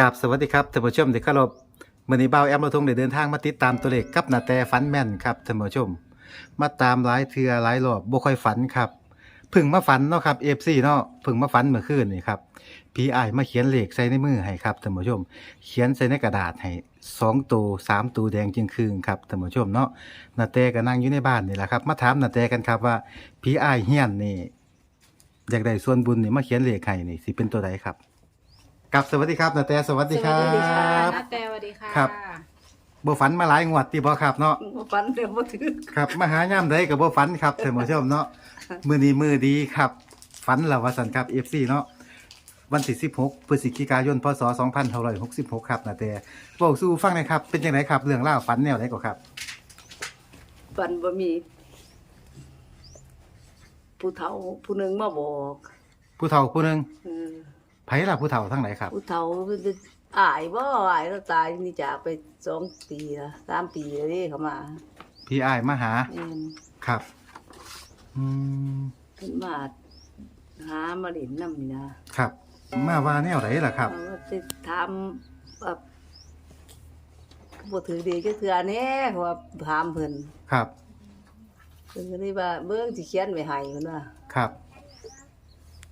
กับสวัสดีครับท่านผู้ชมที่เคารพมื่อนี้เบาแอมเราทงได้เดินทางมาติดตามตัวเลขกับนาแต่ฝันแม่นครับท่านผู้ชม มาตามหลายเทือหลายรอบบ่ค่อยฝันครับเพึ่งมาฝันเนาะครับ FC เนาะเพึ่งมาฝันเมื่อคืนนี่ครับพี่อ้มาเขียนเลขใส่ในมือให้ครับท่านผู้ชม เขียนใส่ในกระดาษให้สองตัวสามตัวแดงจึงคืงครับท่านผู้ชมเนาะนาแต่ก็นั่งอยู่ในบ้านนี่แหละครับ มาถามนาแต่กันครับว่าพี่อ้เฮียนนี่อยากได้ส่วนบุญนี่มาเขียนเลขให้นี่สิเป็นตัวใดครับ กับสวัสดีครับนาแต่สวัสดีครัสวัสดีค่ะบ นาแตสวัสดีค่ะครับ บ่ฝันมาหลายงวดที่บ่ครับเนาะบ่ฟันเดี๋ยวบ่ถือครับมาหายามใดก็บ่ฝันครับท่านผู้ชมเนาะมื้อนี้มื้อดีครับฝันแล้วว่าซั่นครับ FC เนาะวันที่16พฤศจิกายนพศ2566ครับนาแต่เว้าสู่ฟังหน่อยครับเป็นจังไดครับเรื่องราวฝันแนวไหนก็ครับ ฟันบ่มี ผู้เฒ่าผู้หนึงมาบอกผู้เฒ่าผู้หนึงเออ ไผล่ะผู้เฒ่าทั้งไหนครับ ผู้เฒ่าอายบ่อายแล้วตายนี่จากไปสองปีละสามปีแล้วนี่เขามาพี่อ้ายมาหาแม่นครับอืมเพิ่นมาหามาเล่นนำนี่นะครับ มาว่าแนวไหนล่ะครับ ว่าสิถามว่าบ่ถือดีจักเทื่อแน่เขาว่าถามเพิ่นครับ เพิ่นก็เลยว่าเบิ่งสิเขียนไว้ให้เพิ่นว่าครับ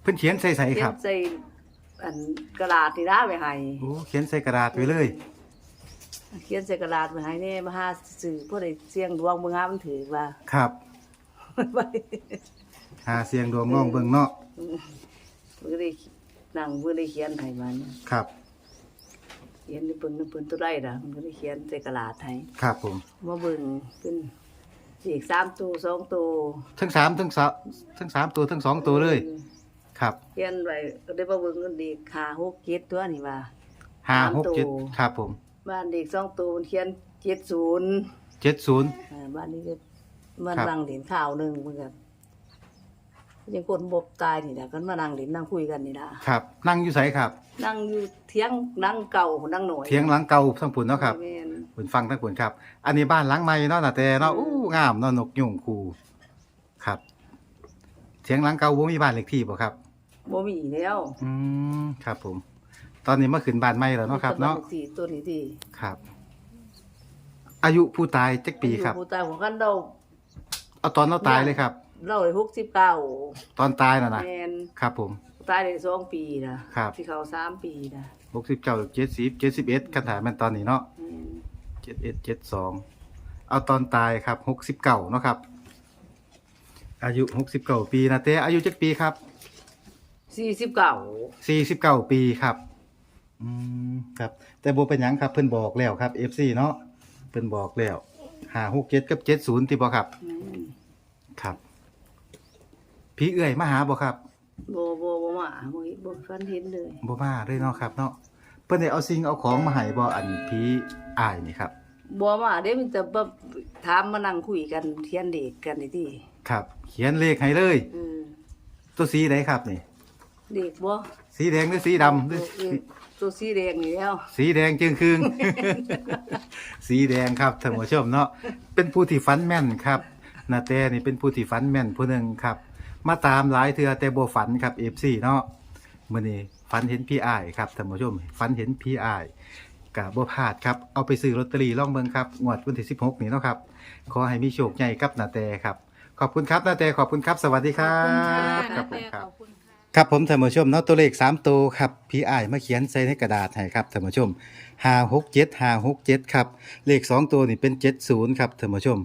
เพิ่นเขียนใส่ใส่เขีคยรันบ ใส่ อันกระดาษนี่นะไว้ให้โอ้เขียนใส่กระดาษไว้เลยเขียนใส่กระดาษไว้ให้แน่มาหาสื่อผู้ใดเสี่ยงดวงเบิ่งหามันถือว่าครับไปหาเสียงดวงน้องเบิ่งเนาะเพิ่นก็ได้นั่งเพิ่นได้เขียนให้มันครับเขียนในเพิ่นเพิ่นตัวใดล่ะมันก็ได้เขียนใส่กระดาษให้ครับผมมาเบิ่งเป็นอีก3ตัว2ตัวทั้งสามทั้งสามทั้งสามตัวทั้งสองตัวเลย ครับเขียนไว้ก็ได้มาเบิ่งกันดี5 6 7ตัวนี่ว่า ห้าสามหกเจ็ดตัวครับผมบ้านเด็ก2ตัวมันเขียน70เจ็ดศูนย์อ่าบ้านนี้ก็มันครับนั่งเล่นข้าวหนึงเหมือนกันยังคนบบตายนี่นะกันมานั่งเล่นนั่งคุยกันนี่นะครับ นั่งอยู่ไสครับ นั่งอยู่เถียงนั่งเก่านั่งหน่อยเทียงหลังเก่าทั้งปุ่นเนาะครับแม่นปุ่นฟังทั้งปุ่นครับ อันนี้บ้านหลังใหม่เนาะน่ะแต่เนาะอู้งามเนาะนกยุงคูครับเทียงหลังเก่าบ่มีบ้านเลขที่บ่ครับ บ่มีแล้วอืมครับผม ตอนนี้มาขึ้นบ้านใหม่แล้วเนาะครับเนาะสี่ตัวนี้ที่ครับ อายุผู้ตายจักปีครับ ผู้ตายของกันเราเอาตอนเราตายเลยครับ เราได้หกสิบเก้าตอนตายน่ะนะแมนครับผม ตายได้สองปีนะครับ ที่เขาสามปีนะหกสิบเก้าเจ็ดสิบเจ็ดสิบเอ็ดคันถามมันตอนนี้เนาะแม่นเจ็ดเอ็ดเจ็ดสองเอาตอนตายครับหกสิบเก้าเนาะครับ อายุหกสิบเก้าปีนะเต้อายุจักปีครับ สี่สิบเก้าสี่สิบเก้าปีครับ อืมครับ แต่โบเป็นหยังครับเพิ่นบอกแล้วครับเอฟซีเนาะเพิ่นบอกแล้วหาหกเจ็ดกับเจ็ดศูนย์ที่บอกครับแม่นครับพี่เอื่อยมาหาบ่ครับโบโบโบมาโบโบฟันเห็นเลยบ่มาเลยเนาะครับ เนาะเพิ่นได้เอาสิ่งเอาของมาให้บ่อันพี่อ้ายนี่ครับบัวมาเด้มันจะแบบถามมานั่งคุยกันเทียนเด็กกันนี่ที่ครับ เขียนเลขให้เลย เออตัวสีไหนครับนี่ เด็กบ่สีแดงหรือสีดำหรือเออตัวสีแดงนี่แล้วสีแดงจึงคืง สีแดงครับท่านผู้ชมเนาะเป็นผู้ที่ฝันแม่นครับนาแต่นี่เป็นผู้ที่ฝันแม่นผู้หนึ่งครับ มาตามหลายเทือแต่บ่ฝันครับ FC เนาะมื้อนี้ฝันเห็นพี่อ้ายครับท่านผู้ชมฝันเห็นพี่อ้ายกะบ่พลาดครับเอาไปซื้อลอตเตอรี่ลองเบิ่งครับงวดวันที่16นี้เนาะครับขอให้มีโชคใหญ่กับนาแต่ครับ ขอบคุณครับนาแต่ขอบคุณครับ สวัสดีคขรัอบคุณค่ะบนาแตขอบคุณ ครับผมท่านผู้ชมเนาะตัวเลข 3 ตัวครับพี่อ้ายมาเขียนใส่ในกระดาษให้ครับท่านผู้ชม567 567ครับเลข 2 ตัวนี่เป็น 70ครับท่านผู้ชม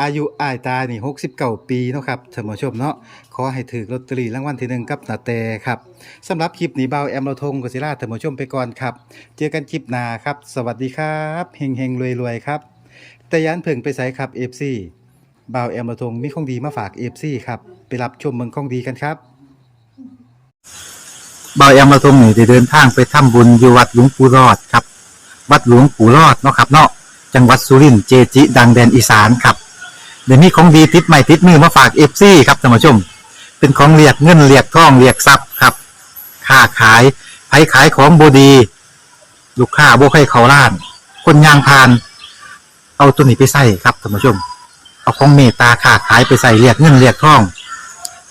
อายุอ้ายตายนี่69 ปีเนาะครับท่านผู้ชมเนาะขอให้ถือลอตเตอรี่รางวัลที่หนึ่งกับนาแตครับสำหรับคลิปนี้เบาแอมเราทงกศิราท่านผู้ชมไปก่อนครับ เจอกันคลิปหน้าครับ สวัสดีครับเฮงเฮงรวยรวยๆครับแต่ยันเพิ่งไปใส่ครับ FC บ่าวแอมเราทงมีของดีมาฝาก FC ครับไปรับชมเมืองของดีกันครับ บายอำมาทรงนี่ได้เดินทางไปทำบุญอยู่วัดหลวงปู่รอดครับ วัดหลวงปู่รอดเนาะครับเนาะจังหวัดสุรินทร์เจจิ ดังแดนอีสานครับเดี๋ยวนี้ของดีติดใหม่ติดมือมาฝากเอฟซีครับท่านผู้ชม เป็นของเรียกเงินเรียกทองเรียกทรัพย์ครับค้าขายไผขายของบดี ลูกค้าบ่ให้เขาล้าน คนยางพาน เอาตัวนี้ไปใส่ครับท่านผู้ชม เอาของเมตตาค้าขายไปใส่เรียกเงินเรียกทอง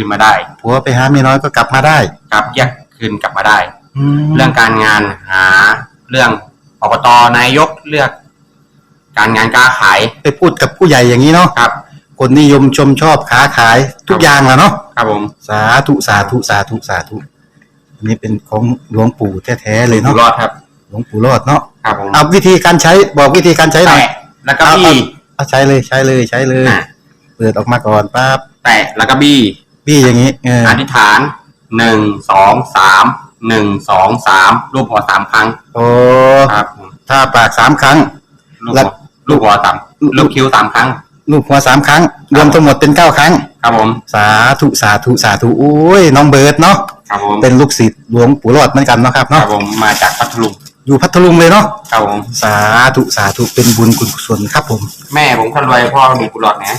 คืนมาได้ผัวไปหาเมียน้อยก็กลับมาได้กลับแยกคืนกลับมาได้แล้เรื่วองการงานหาเรื่องอบตนายกเลือก การงานการขายไปพูดกับผู้ใหญ่อย่างนี้เนาะครับ คนนิยมชมชอบค้าขายทุกอย่างแหล้วเนาะครับผมสาธุสาธุสาธุสาธุอันนี้เป็นของหลวงปู่แท้ๆเลยอยู่เนาะรอดครับหลวงปู่รอดเนาะครับผมเอาวิธีการใช้บอกวิธีการใช้หน่อย แตะแล้วก็บี้ เอาใช้เลยใช้เลยใช้เลย อะ เปิดออกมาก่อนปั๊บแตะแล้วก็บี้ พี่อย่างนี้เอออธิษฐานหนึ่งสองสามหนึ่งสองสามรูปหัวสามครั้งโอ้ครับผมถ้าปากสามครั้ง ลูกแล้หัววลูกหัวสามลูกคิ้วสามครั้ง ลูกหัวสามครั้ง รวมทั้งหมดเป็นเก้าครั้ง ครับผม สาธุสาธุสาธุโอ้ยน้องเบิร์ดเนาะครับผมเป็นลูกศิษย์หลวงปู่รอดเหมือนกันเนาะครับครับเนาะผมมาจากพัทลุงอยู่พัทลุงเลยเนาะครับผมสาธุสาธุเป็นบุญคุณกุศลครับผม แม่ผมคนรวยพ่อมีกุหลาบนะ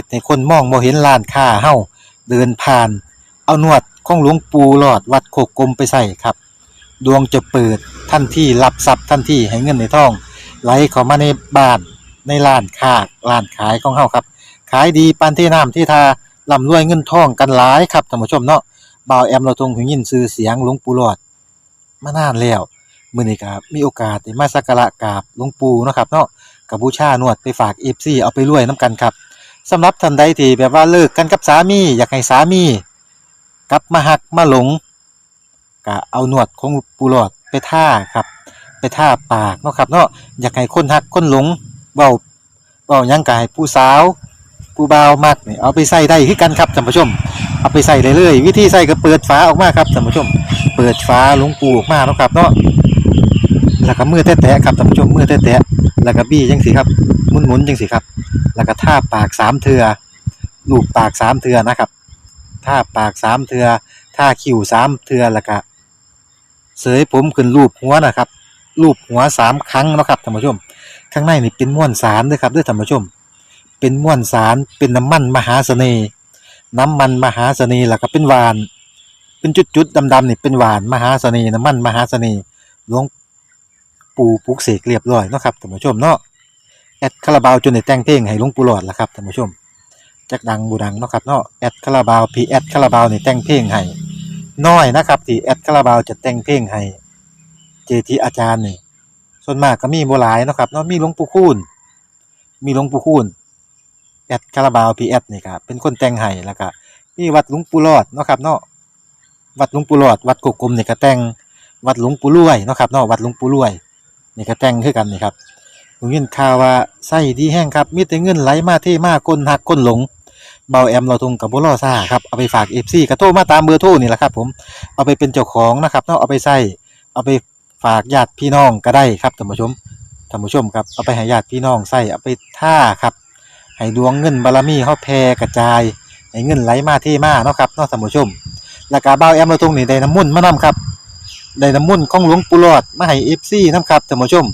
ฮ็ดให้คนมองบ่เห็นร้านค้าเฮาเดินผ่าน เอานวดของหลวงปู่หลอดวัดโคกกลมไปใส่ครับ ดวงจะเปิดทันที่รับทรัพย์ทันที่ให้เงินในท้อง ไหลเข้ามาในบ้านในร้านค้าร้านขายของเฮาครับ ขายดีปานที่น้ำที่ทาร่ำรวยเงินทองกันหลายครับท่านผู้ชมเนาะบ่าวแอมเราทรงหูยินชื่อเสียงหลวงปู่หลอดมานานแล้วมื้อนี้ก็มีโอกาสได้มาสักการะกราบหลวงปู่เนาะครับเนาะกับบูชานวดไปฝาก FC เอาไปรวยนํกันครับ สำหรับท่านใดที่แบบว่าเลิกกันกับสามี อยากให้สามีกลับมาหักมาหลงก็เอาหนวดของปูหลอดไปท่าครับ ไปท่าปากเนาะครับเนาะอยากให้คนหักคนหลงเบาเบายังกายผู้สาวผู้บ่าวมักนี่เอาไปใส่ได้คือกันครับท่านผู้ชม เอาไปใส่ได้เลย วิธีใส่ก็เปิดฝาออกมาครับท่านผู้ชม เปิดฝาหลวงปูออกมาเนาะครับเนาะแล้วก็มือแตะๆครับท่านผู้ชมมือแตะๆแล้วก็บี้จังสิครับ หมุนๆจังสิครับ แล้วก็ท่าปากสามเทือลูบปากสามเทือนะครับท่าปากสามเทือท่าคิ้วสามเทือแล้วก็เสยผมขึ้นรูปหัวนะครับรูปหัวสามครั้งนะครับท่านผู้ชม ข้างในนี่เป็นม้วนสารด้วยครับด้วยท่านผู้ชม เป็นม้วนสารเป็นน้ำมันมหาเสน่ห์น้ำมันมหาเสน่ห์แล้วก็เป็นหวาน เป็นจุดๆดำๆนี่เป็นหวานมหาเสน่ห์น้ำมันมหาเสน่ห์หลวงปู่ปลุกเสกเรียบร้อยนะครับท่านผู้ชมเนาะ แอดคาราบาวจนได้แต่งเพลงให้หลวงปู่หลอดแล้วครับท่านผู้ชมจักดังบูดังเนาะครับเนาะแอดคาราบาวพีแอดคาราบาวนี่แต่งเพลงให้น้อยนะครับที่แอดคาราบาวจะแต่งเพลงให้เจทีอาจารย์นี่ส่วนมากก็มีโบ่หลายเนาะครับเนาะมีหลวงปู่คูณมีหลวงปู่คูณแอดคาราบาวพีแอดนี่ครับเป็นคนแต่งให้แล้วก็มีวัดหลวงปู่รอดเนาะครับเนาะวัดหลวงปู่รอด วัดกกกลมนี่ก็แต่งวัดหลวงปู่รวยเนาะครับเนาะวัดหลวงปู่รวยนี่ก็แต่งคือกันนี่ครับ ผมยินข่าวว่าไส้ดีแห้งครับมีแต่เงินไหลมาเทมาคนหักคนหลงเบาแอมเราทงกับบุรอซ่าครับเอาไปฝากเอฟซีกระโทรมาตามเบอร์โทรนี่แหละครับผมเอาไปเป็นเจ้าของนะครับเนาะเอาไปใส่เอาไปฝากญาติพี่น้องก็ได้ครับท่านผู้ชมท่านผู้ชมครับเอาไปให้ญาติพี่น้องใส่เอาไปท่าครับให้ดวงเงินบารมีเขาแผ่กระจายให้เงินไหลมาเทมาเนาะครับเนาะท่านผู้ชมแล้วก็เบาแอมเราทงนี่ได้น้ำมุ่นมานํครับได้น้ำมุ่นของหลวงปู่หลอดมาให้เอฟซีนํครับท่านผู้ชม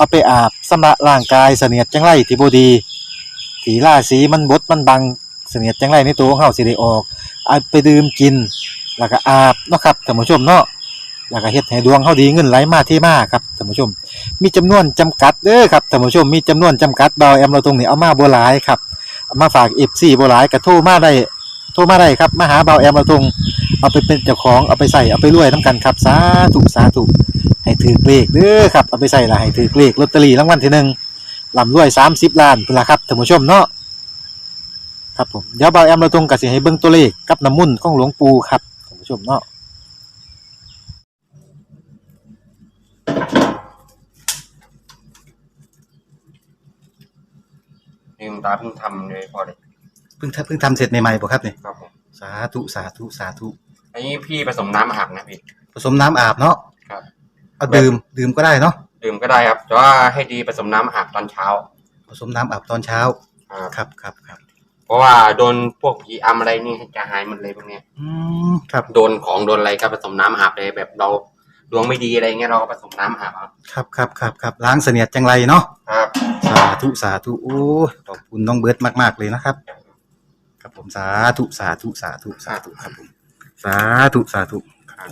เอาไปอาบสำระร่างกายเสนียดจังไรที่บดีสีล่าสีมันบดมันบังเสนียดจังไรในตัวของเฮาสิได้ออกเอาไปดื่มกิน แล้วก็อาบเนาะครับท่านผู้ชมเนาะแล้วก็เฮ็ดให้ดวงเฮาดีเงินไหลมาเทมาครับท่านผู้ชม มีจำนวนจำกัดเด้อครับท่านผู้ชมมีจำนวนจำกัดเบาแอมเราตรงนี้เอามาบ่หลายครับเอามาฝาก FC บ่หลายก็โทรมาได้โทรมาได้ครับมาหาเบาแอมเราตรงเอาไปเป็นเจ้าของเอาไปใส่เอาไปรวยนํกันครับสาธุสาธุ ให้ถือเลขเด้อครับเอาไปใส่ละให้ถือเลขลอตเตอรี่รางวัลที่หนึ่งลำรวย30ล้านพุ่นล่ะครับท่านผู้ชมเนาะครับผมเดี๋ยวเบาแอมเราตรงก็สิให้เบิ่งตัวเลขกับน้ำมุ่นต์ของหลวงปู่ครับท่านผู้ชมเนาะนี่คุณตาเพิ่งทำเลยพอเลยเพิ่งทำเพิ่งทำเสร็จใหม่ๆบ่ครับเนี่ยครับผมสาธุสาธุสาธุอันนี้พี่ผสมน้ำอาบนะพี่ผสมน้ำอาบเนาะครับ เอาดื่มดื่มก็ได้เนาะดื่มก็ได้ครับ แต่ว่าให้ดีผสมน้ำอาบตอนเช้าผสมน้ำอาบตอนเช้าครับครับครับครับเพราะว่าโดนพวกผีอำอะไรนี่จะหายหมดเลยพวกเนี้ยอืมครับโดนของโดนอะไรก็ผสมน้ำอาบเลยแบบเราดวงไม่ดีอะไรเงี้ยเราก็ผสมน้ำอาบเอาครับครับครับครับล้างเสนียดจังไรเนาะครับ สาธุสาธุโอ้ยขอบคุณน้องเบิร์ตมากๆเลยนะครับ ครับผมสาธุสาธุสาธุสาธุครับผมสาธุสาธุครับ